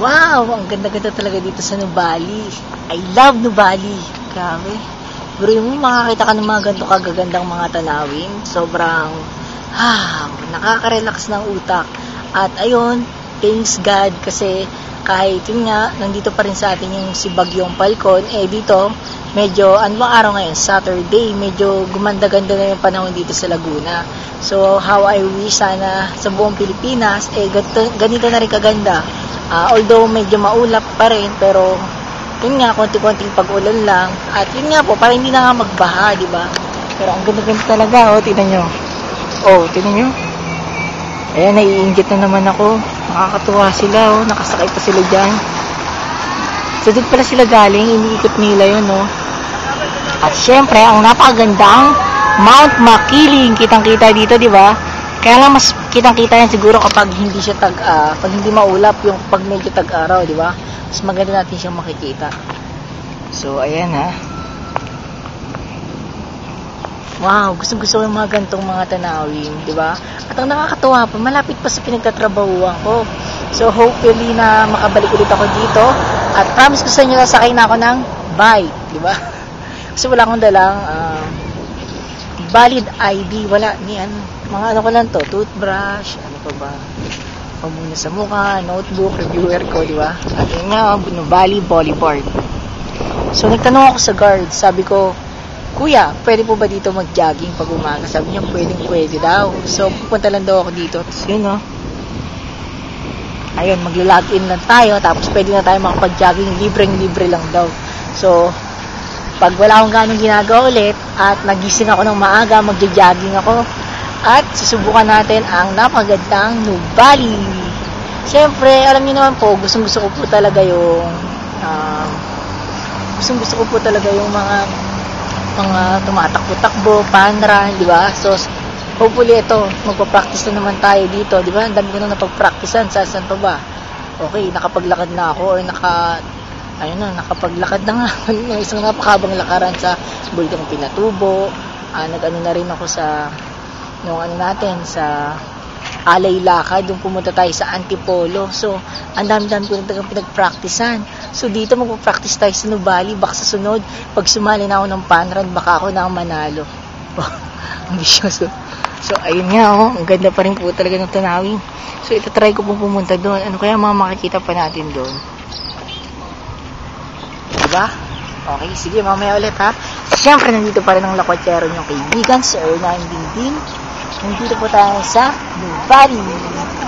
Wow! Ang ganda-ganda talaga dito sa Nubali. I love Nubali. Grabe. Pero yung makakita ka ng mga ganito kagagandang mga tanawin, sobrang, ah, nakaka-relax ng utak. At ayun, thanks God kasi kahit yun nga, nandito pa rin sa atin yung si Bagyong Falcon, eh dito, medyo, ano araw ngayon? Saturday, medyo gumanda-ganda na yung panahon dito sa Laguna. So, how I wish sana sa buong Pilipinas, eh ganito, ganito na rin kaganda. Ah, although medyo maulap pa rin, pero yun nga, konti-konting pag-ulan lang. At yun nga po, para hindi na nga magbaha, di ba? Pero ang ganda-ganda talaga, oh, tingnan nyo. Oh, tingnan nyo. Ayan, naiingit na naman ako. Nakakatuwa sila, oh. Nakasakay pa sila dyan. So, doon pala sila galing. Iniikot nila yun, oh. At syempre, ang napakagandang Mount Makiling. Kitang-kita dito, di ba? Kaya lang mas kitang-kita yan siguro kapag hindi siya tag, ah, pag hindi maulap, yung pag medyo tag-araw, di ba? Mas maganda natin siyang makikita. So, ayan ha. Wow, gusto-gusto ko yung mga gantong mga tanawin, di ba? At ang nakakatuwa pa, malapit pa sa pinagtatrabahuan ko. So, hopefully na makabalik ulit ako dito. At promise ko sa inyo, sasakay na ako ng bike, di ba? Kasi wala akong dalang ah, valid ID, wala, ni ano, mga ano ko lang to, toothbrush, ano pa ba? Pamuna sa mukha, notebook, reviewer ko, di ba? At yun nga, Bali Boulevard. So, nagtanong ako sa guard, sabi ko, Kuya, pwede po ba dito mag-jogging pag umaga? Sabi niya, pwedeng pwede daw. So, pupunta lang daw ako dito. Tapos yun, no? Ayun, maglo-login lang tayo. Tapos pwede na tayo makapag-jogging. Libreng-libre lang daw. So, pag wala akong ganong ginagawa ulit at nagising ako ng maaga, magja-jogging ako. At susubukan natin ang napagandang Nubali. Siyempre, alam niyo naman po, gustong gusto ko po talaga yung um, gustong gusto ko po talaga yung mga mga tumatakbo-takbo, panran, di ba? So, hopefully ito, magpa-practice na naman tayo dito, di ba? Ang dami ko na napag-practicean, sa saan pa ba? Okay, nakapaglakad na ako or naka ayun na, nakapaglakad na nga ng isang napakabang lakaran sa Bulgang Pinatubo. Ah, nag-ano na rin ako sa nung ano natin sa Alay Lakad, doon pumunta tayo sa Antipolo. So, ang dami-dami ko nang pinag-practicean. So, dito magpa-practice tayo sa Nubali. Baka sa sunod, pag sumali na ako ng panran, baka ako na ang manalo. Ambisyoso. So, ayun nga, oh. Ang ganda pa rin po talaga ng tanawin. So, ito try ko pong pumunta doon. Ano kaya mga makikita pa natin doon? Diba? Okay, sige, mamaya ulit ha. Siyempre, nandito pa rin ang lakwatsero niyong kaibigan, Sir Ernan Dingding. Nandito po tayo sa Nubali.